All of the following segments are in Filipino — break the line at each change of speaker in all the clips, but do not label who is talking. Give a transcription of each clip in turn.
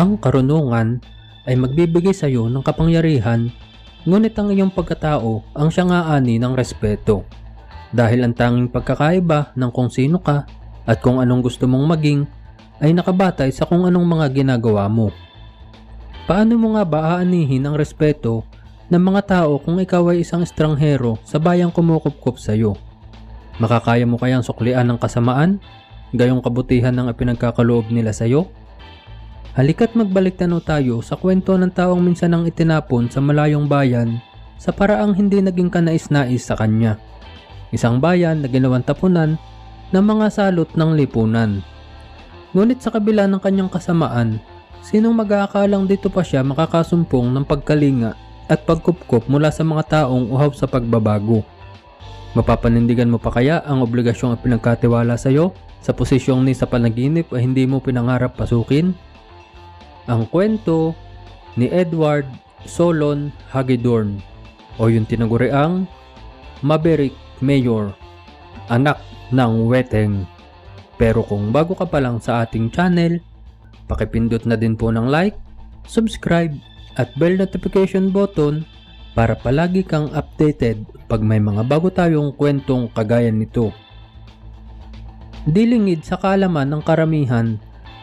Ang karunungan ay magbibigay sa iyo ng kapangyarihan, ngunit ang iyong pagkatao ang siyang aani ng respeto. Dahil ang tanging pagkakaiba ng kung sino ka at kung anong gusto mong maging ay nakabatay sa kung anong mga ginagawa mo. Paano mo nga ba aanihin ang respeto ng mga tao kung ikaw ay isang estranghero sa bayang kumukupkup sa iyo? Makakaya mo kayang suklian ng kasamaan? Gayong kabutihan ng ipinagkakaloob nila sa iyo? Halika't magbalik tanaw tayo sa kwento ng taong minsan ang itinapon sa malayong bayan sa paraang hindi naging kanais-nais sa kanya. Isang bayan na ginawang tapunan ng mga salot ng lipunan. Ngunit sa kabila ng kanyang kasamaan, sinong mag-aakalang dito pa siya makakasumpong ng pagkalinga at pagkupkop mula sa mga taong uhaw sa pagbabago? Mapapanindigan mo pa kaya ang obligasyong pinagkatiwala sa iyo sa posisyong ni sa panaginip ay hindi mo pinangarap pasukin? Ang kwento ni Edward Solon Hagedorn o yung tinaguriang Maverick Mayor, anak ng Weteng. Pero kung bago ka pa lang sa ating channel, pakipindot na din po ng like, subscribe at bell notification button para palagi kang updated pag may mga bago tayong kwentong kagaya nito. Dilingid sa kaalaman ng karamihan,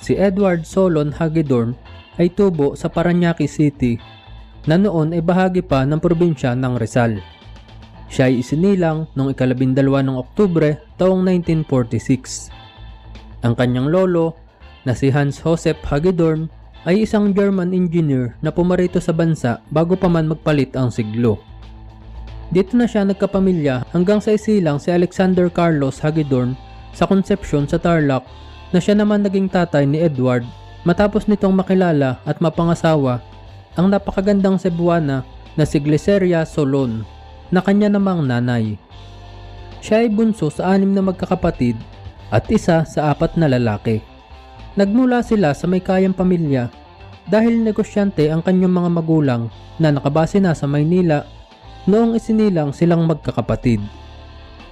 si Edward Solon Hagedorn ay tubo sa Paranaque City na noon ay bahagi pa ng probinsya ng Rizal. Siya ay isinilang noong ikalabindalwa ng Oktubre taong 1946. Ang kanyang lolo na si Hans Josef Hagedorn ay isang German engineer na pumarito sa bansa bago pa man magpalit ang siglo. Dito na siya nagkapamilya hanggang sa isilang si Alexander Carlos Hagedorn sa Concepcion sa Tarlac na siya naman naging tatay ni Edward matapos nitong makilala at mapangasawa ang napakagandang Cebuana na si Glyceria Solon na kanya namang nanay. Siya ay bunso sa anim na magkakapatid at isa sa apat na lalaki. Nagmula sila sa may kayang pamilya dahil negosyante ang kanyang mga magulang na nakabase na sa Maynila noong isinilang silang magkakapatid.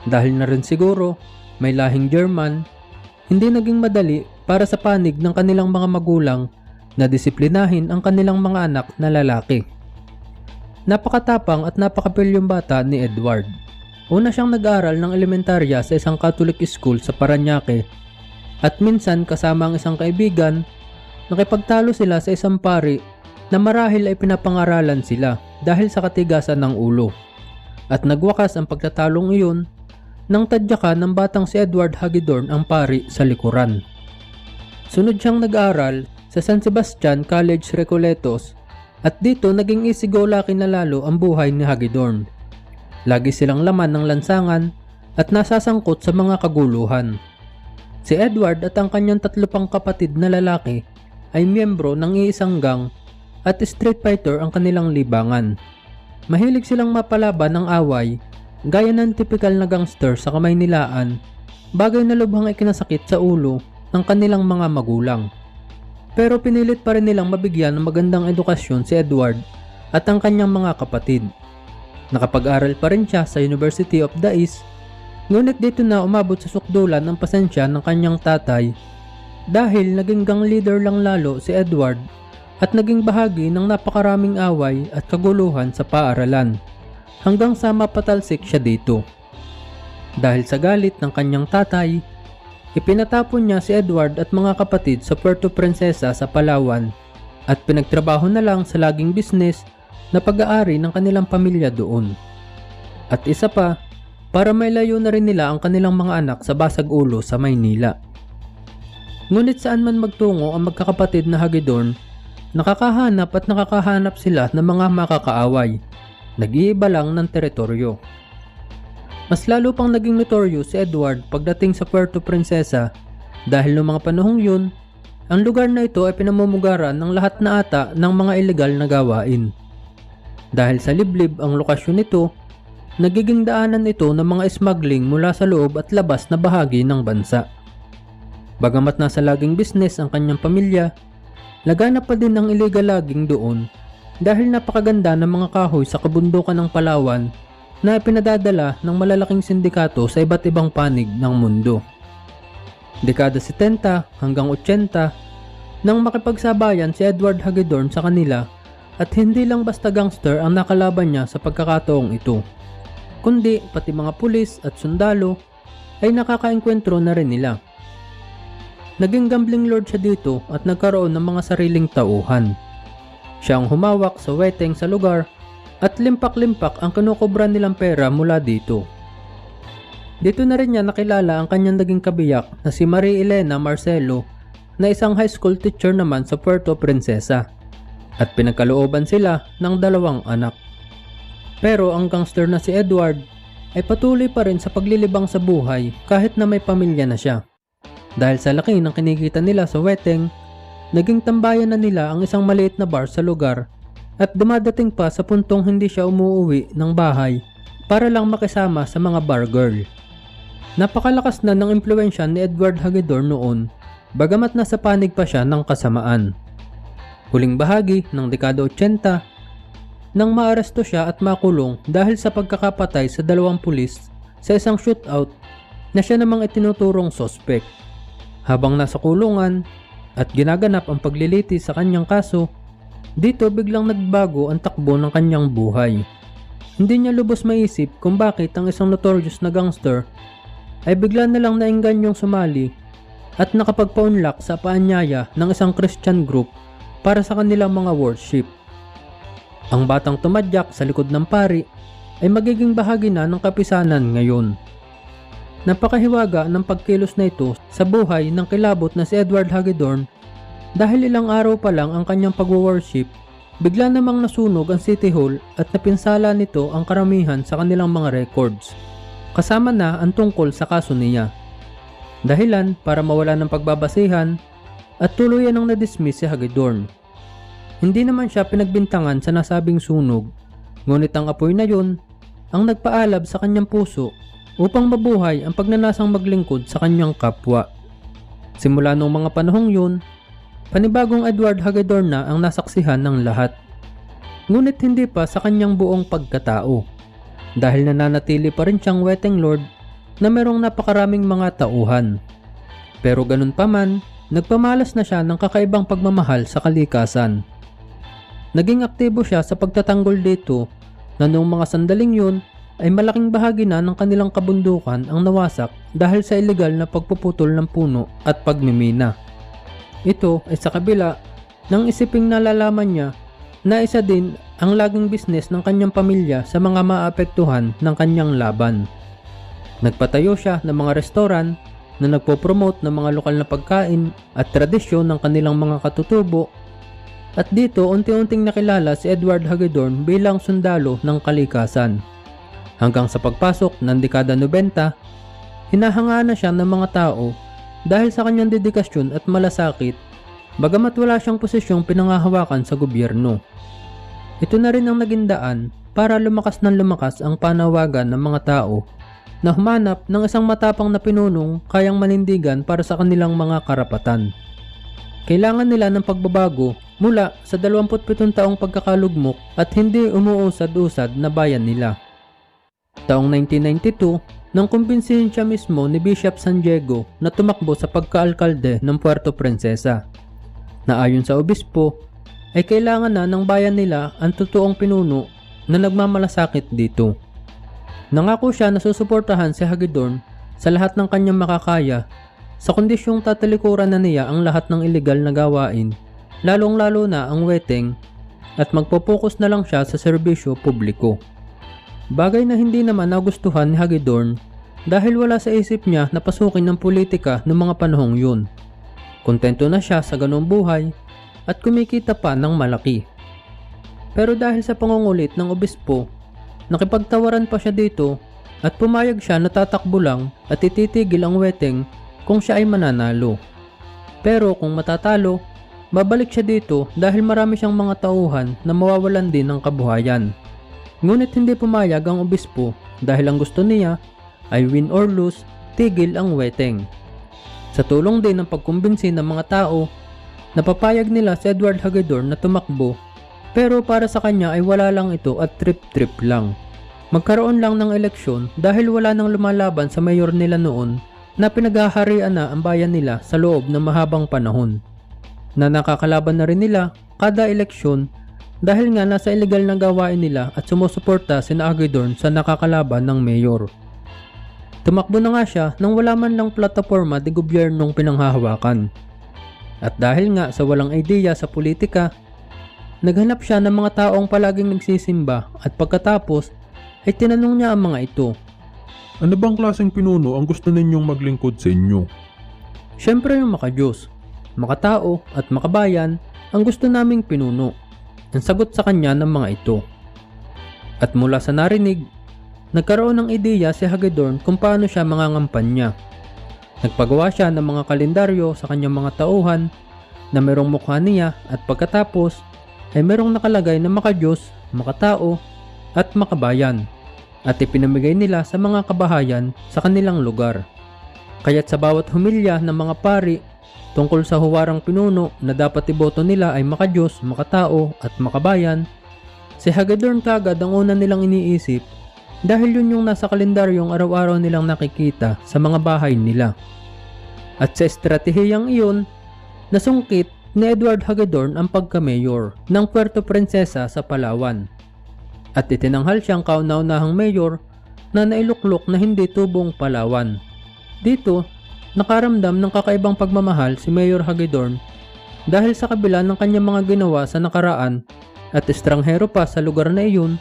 Dahil na rin siguro may lahing German, hindi naging madali para sa panig ng kanilang mga magulang na disiplinahin ang kanilang mga anak na lalaki. Napakatapang at napakapilyong bata ni Edward. Una siyang nag-aral ng elementarya sa isang Catholic school sa Paranaque at minsan kasama ang isang kaibigan, nakipagtalo sila sa isang pari na marahil ay pinapangaralan sila dahil sa katigasan ng ulo. At nagwakas ang pagtatalong iyon nang tadyakan ng batang si Edward Hagedorn ang pari sa likuran. Sunod siyang nag-aral sa San Sebastian College Recoletos at dito naging isigolaki na lalo ang buhay ni Hagedorn. Lagi silang laman ng lansangan at nasasangkot sa mga kaguluhan. Si Edward at ang kanyang tatlo pang kapatid na lalaki ay miyembro ng iisang gang at street fighter ang kanilang libangan. Mahilig silang mapalaban ng away gaya ng typical na gangster sa kamay nilaan, bagay na lubhang ikinasakit sa ulo ng kanilang mga magulang. Pero pinilit pa rin nilang mabigyan ng magandang edukasyon si Edward at ang kanyang mga kapatid. Nakapag-aral pa rin siya sa University of the East, ngunit dito na umabot sa sukdulan ng pasensya ng kanyang tatay dahil naging gang leader lang lalo si Edward at naging bahagi ng napakaraming away at kaguluhan sa paaralan hanggang sa mapatalsik siya dito. Dahil sa galit ng kanyang tatay, Ipinatapon niya si Edward at mga kapatid sa Puerto Princesa sa Palawan at pinagtrabaho na lang sa laging business na pag-aari ng kanilang pamilya doon. At isa pa, para may layo na rin nila ang kanilang mga anak sa basag ulo sa Maynila. Ngunit saan man magtungo ang magkakapatid na Hagedorn, nakakahanap at nakakahanap sila ng mga makakaaway. Nag-iiba lang ng teritoryo. Mas lalo pang naging notorious si Edward pagdating sa Puerto Princesa dahil noong mga panahong yun, ang lugar na ito ay pinamumugaran ng lahat na ata ng mga ilegal na gawain. Dahil sa liblib ang lokasyon nito, nagiging daanan ito ng mga smuggling mula sa loob at labas na bahagi ng bansa. Bagamat nasa laging business ang kanyang pamilya, laganap pa din ang illegal logging doon dahil napakaganda ng mga kahoy sa kabundukan ng Palawan na pinadadala ng malalaking sindikato sa iba't ibang panig ng mundo. Dekada 70 hanggang 80, nang makipagsabayan si Edward Hagedorn sa kanila at hindi lang basta gangster ang nakalaban niya sa pagkakataong ito, kundi pati mga pulis at sundalo ay nakakaengkwentro na rin nila. Naging gambling lord siya dito at nagkaroon ng mga sariling tauhan. Siya ang humawak sa weteng sa lugar at limpak-limpak ang kinukubra nilang pera mula dito. Dito na rin niya nakilala ang kanyang naging kabiyak na si Marie Elena Marcelo na isang high school teacher naman sa Puerto Princesa at pinagkalooban sila ng dalawang anak. Pero ang gangster na si Edward ay patuloy pa rin sa paglilibang sa buhay kahit na may pamilya na siya. Dahil sa laki ng kinikita nila sa weteng, naging tambayan na nila ang isang maliit na bar sa lugar at dumadating pa sa puntong hindi siya umuuwi ng bahay para lang makisama sa mga bar girl. Napakalakas na ng impluensya ni Edward Hagedorn noon bagamat nasa panig pa siya ng kasamaan. Huling bahagi ng dekada 80 nang maaresto siya at makulong dahil sa pagkakapatay sa dalawang pulis sa isang shootout na siya namang itinuturong sospek. Habang nasa kulungan at ginaganap ang pagliliti sa kanyang kaso, dito biglang nagbago ang takbo ng kanyang buhay. Hindi niya lubos maisip kung bakit ang isang notorious na gangster ay bigla na lang naingganyong sumali at nakapagpa-unlock sa paanyaya ng isang Christian group para sa kanilang mga worship. Ang batang tumadyak sa likod ng pari ay magiging bahagi na ng kapisanan ngayon. Napakahiwaga ng pagkilos na ito sa buhay ng kilabot na si Edward Hagedorn dahil ilang araw pa lang ang kanyang pag-worship, bigla namang nasunog ang City Hall at napinsala nito ang karamihan sa kanilang mga records. Kasama na ang tungkol sa kaso niya. Dahilan para mawala ng pagbabasihan at tuluyan ang na-dismiss si Hagedorn. Hindi naman siya pinagbintangan sa nasabing sunog, ngunit ang apoy na yun ang nagpaalab sa kanyang puso upang mabuhay ang pagnanasang maglingkod sa kanyang kapwa. Simula noong mga panahong yun, panibagong Edward Hagedorn na ang nasaksihan ng lahat. Ngunit hindi pa sa kanyang buong pagkatao, dahil nananatili pa rin siyang weteng lord na merong napakaraming mga tauhan. Pero ganun pa man, nagpamalas na siya ng kakaibang pagmamahal sa kalikasan. Naging aktibo siya sa pagtatanggol dito na noong mga sandaling yun ay malaking bahagi na ng kanilang kabundukan ang nawasak dahil sa ilegal na pagpuputol ng puno at pagmimina. Ito ay sa kabila ng isiping nalalaman niya na isa din ang laging business ng kanyang pamilya sa mga maapektuhan ng kanyang laban. Nagpatayo siya ng mga restoran na nagpo-promote ng mga lokal na pagkain at tradisyon ng kanilang mga katutubo at dito unti-unting nakilala si Edward Hagedorn bilang sundalo ng kalikasan. Hanggang sa pagpasok ng dekada 90, hinahanga na siya ng mga tao dahil sa kanyang dedikasyon at malasakit bagamat wala siyang posisyong pinangahawakan sa gobyerno. Ito na rin ang naging daan para lumakas ng lumakas ang panawagan ng mga tao na humanap ng isang matapang na pinunong kayang manindigan para sa kanilang mga karapatan. Kailangan nila ng pagbabago mula sa 27 taong pagkakalugmok at hindi umuusad-usad na bayan nila. Taong 1992, nang kumbinsihin siya mismo ni Bishop San Diego na tumakbo sa pagkaalkalde ng Puerto Princesa. Na ayon sa obispo, ay kailangan na ng bayan nila ang totoong pinuno na nagmamalasakit dito. Nangako siya na susuportahan si Hagedorn sa lahat ng kanyang makakaya sa kondisyong tatalikuran na niya ang lahat ng ilegal na gawain, lalong-lalo na ang weteng at magpopokus na lang siya sa serbisyo publiko. Bagay na hindi naman nagustuhan ni Hagedorn dahil wala sa isip niya na pasukin ng politika ng mga panahong yun. Kontento na siya sa ganong buhay at kumikita pa ng malaki. Pero dahil sa pangungulit ng obispo, nakipagtawaran pa siya dito at pumayag siya na tatakbo lang at ititigil ang weteng kung siya ay mananalo. Pero kung matatalo, babalik siya dito dahil marami siyang mga tauhan na mawawalan din ng kabuhayan. Ngunit hindi pumayag ang obispo dahil ang gusto niya ay win or lose, tigil ang weteng. Sa tulong din ng pagkumbinsi ng mga tao, napapayag nila si Edward Hagedorn na tumakbo pero para sa kanya ay wala lang ito at trip-trip lang. Magkaroon lang ng eleksyon dahil wala nang lumalaban sa mayor nila noon na pinaghaharian na ang bayan nila sa loob ng mahabang panahon. na nakakalaban na rin nila kada eleksyon dahil nga nasa illegal na gawain nila at sumusuporta si Agidorn sa nakakalaban ng mayor. Tumakbo na nga siya nang wala man lang plataforma de gobyernong pinanghahawakan. At dahil nga sa walang ideya sa politika, naghanap siya ng mga taong palaging nagsisimba at pagkatapos ay tinanong niya ang mga ito.
Ano bang klaseng pinuno ang gusto ninyong maglingkod sa inyo?
Siyempre yung makadiyos, makatao at makabayan ang gusto naming pinuno. Ang sagot sa kanya ng mga ito. At mula sa narinig, nagkaroon ng ideya si Hagedorn kung paano siya mangangampanya. Nagpagawa siya ng mga kalendaryo sa kanyang mga tauhan na merong mukha niya at pagkatapos ay merong nakalagay na makadiyos, makatao at makabayan at ipinamigay nila sa mga kabahayan sa kanilang lugar. Kaya't sa bawat humilya ng mga pari tungkol sa huwarang pinuno na dapat iboto nila ay makadiyos, makatao at makabayan, si Hagedorn kagad ang una nilang iniisip dahil yun yung nasa kalendaryong araw-araw nilang nakikita sa mga bahay nila. At sa estratehiyang iyon, nasungkit ni Edward Hagedorn ang pagka-mayor ng Puerto Princesa sa Palawan. At itinanghal siyang kauna-unahang mayor na nailuklok na hindi tubong Palawan. Dito, nakaramdam ng kakaibang pagmamahal si Mayor Hagedorn dahil sa kabila ng kanyang mga ginawa sa nakaraan at estranghero pa sa lugar na iyon,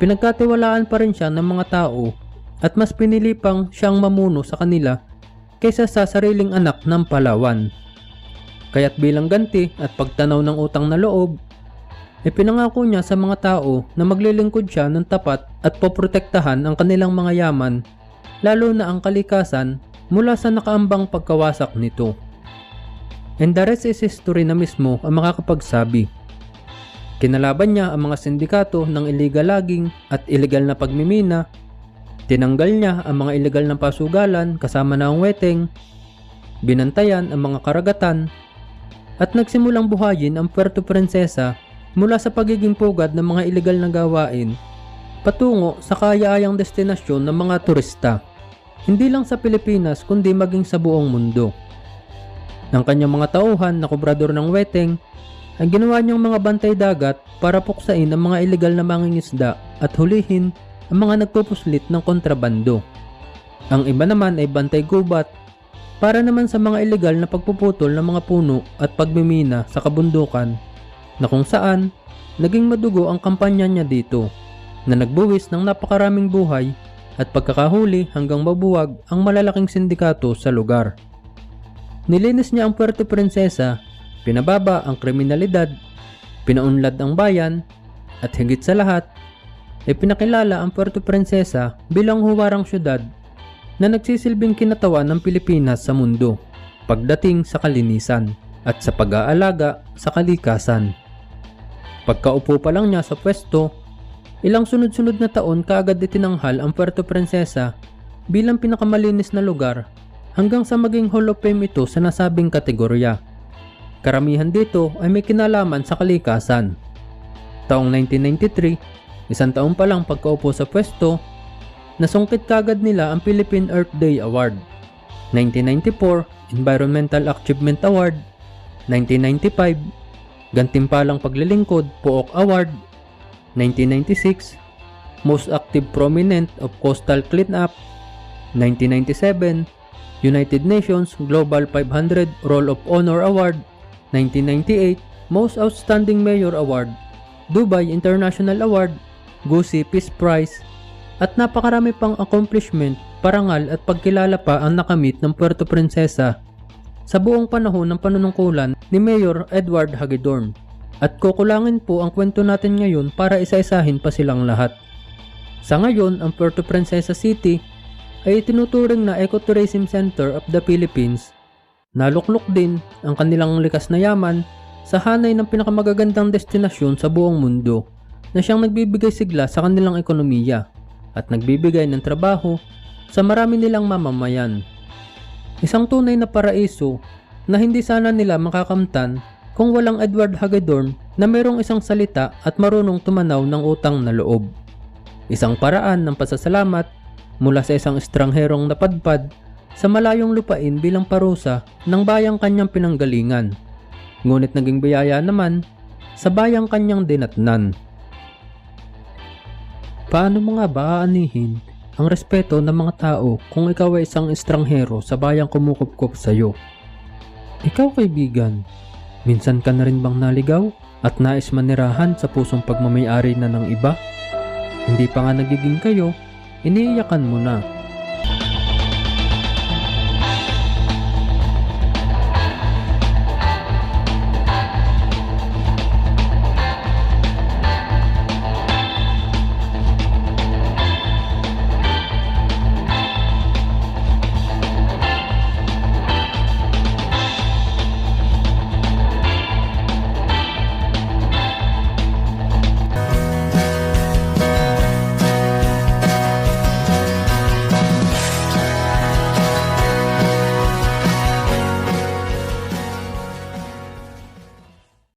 pinagkatiwalaan pa rin siya ng mga tao at mas pinili pang siyang mamuno sa kanila kaysa sa sariling anak ng Palawan. Kaya't bilang ganti at pagtanaw ng utang na loob, ipinangako niya sa mga tao na maglilingkod siya ng tapat at poprotektahan ang kanilang mga yaman, lalo na ang kalikasan mula sa nakaambang pagkawasak nito. And the rest is history na mismo ang makakapagsabi. Kinalaban niya ang mga sindikato ng illegal logging at illegal na pagmimina. Tinanggal niya ang mga illegal na pasugalan kasama na ang weteng. Binantayan ang mga karagatan. At nagsimulang buhayin ang Puerto Princesa mula sa pagiging pugad ng mga illegal na gawain patungo sa kayaayang destinasyon ng mga turista. Hindi lang sa Pilipinas kundi maging sa buong mundo. Ng kanyang mga tauhan na kubrador ng weteng ang ginawa niyang mga bantay dagat para puksain ang mga ilegal na mangingisda at hulihin ang mga nagpupuslit ng kontrabando. Ang iba naman ay bantay gubat para naman sa mga ilegal na pagpuputol ng mga puno at pagmimina sa kabundukan na kung saan naging madugo ang kampanya niya dito na nagbuwis ng napakaraming buhay at pagkakahuli hanggang mabuwag ang malalaking sindikato sa lugar. Nilinis niya ang Puerto Princesa pinababa ang kriminalidad, pinaunlad ang bayan, at higit sa lahat, ay pinakilala ang Puerto Princesa bilang huwarang syudad na nagsisilbing kinatawan ng Pilipinas sa mundo pagdating sa kalinisan at sa pag-aalaga sa kalikasan. Pagkaupo pa lang niya sa pwesto, ilang sunod-sunod na taon kaagad itinanghal ang Puerto Princesa bilang pinakamalinis na lugar hanggang sa maging Hall of Fame ito sa nasabing kategorya. Karamihan dito ay may kinalaman sa kalikasan. Taong 1993, isang taon pa lang pagkaupo sa pwesto, nasungkit kagad nila ang Philippine Earth Day Award. 1994, Environmental Achievement Award. 1995, Gantimpalang Paglilingkod Pook Award. 1996, Most Active Prominent of Coastal Cleanup. 1997, United Nations Global 500 Roll of Honor Award. 1998 Most Outstanding Mayor Award, Dubai International Award, Gusi Peace Prize, at napakarami pang accomplishment, parangal at pagkilala pa ang nakamit ng Puerto Princesa sa buong panahon ng panunungkulan ni Mayor Edward Hagedorn. At kukulangin po ang kwento natin ngayon para isa-isahin pa silang lahat. Sa ngayon, ang Puerto Princesa City ay itinuturing na Ecotourism Center of the Philippines Naluklok din ang kanilang likas na yaman sa hanay ng pinakamagagandang destinasyon sa buong mundo na siyang nagbibigay sigla sa kanilang ekonomiya at nagbibigay ng trabaho sa marami nilang mamamayan. Isang tunay na paraiso na hindi sana nila makakamtan kung walang Edward Hagedorn na mayroong isang salita at marunong tumanaw ng utang na loob. Isang paraan ng pasasalamat mula sa isang estrangherong napadpad sa malayong lupain bilang parusa ng bayang kanyang pinanggalingan. Ngunit naging biyaya naman sa bayang kanyang dinatnan. Paano mo nga ba aanihin ang respeto ng mga tao kung ikaw ay isang estranghero sa bayang kumukupkup sa iyo? Ikaw kaibigan, minsan ka na rin bang naligaw at nais manirahan sa pusong pagmamayari na ng iba? Hindi pa nga nagiging kayo, iniiyakan mo na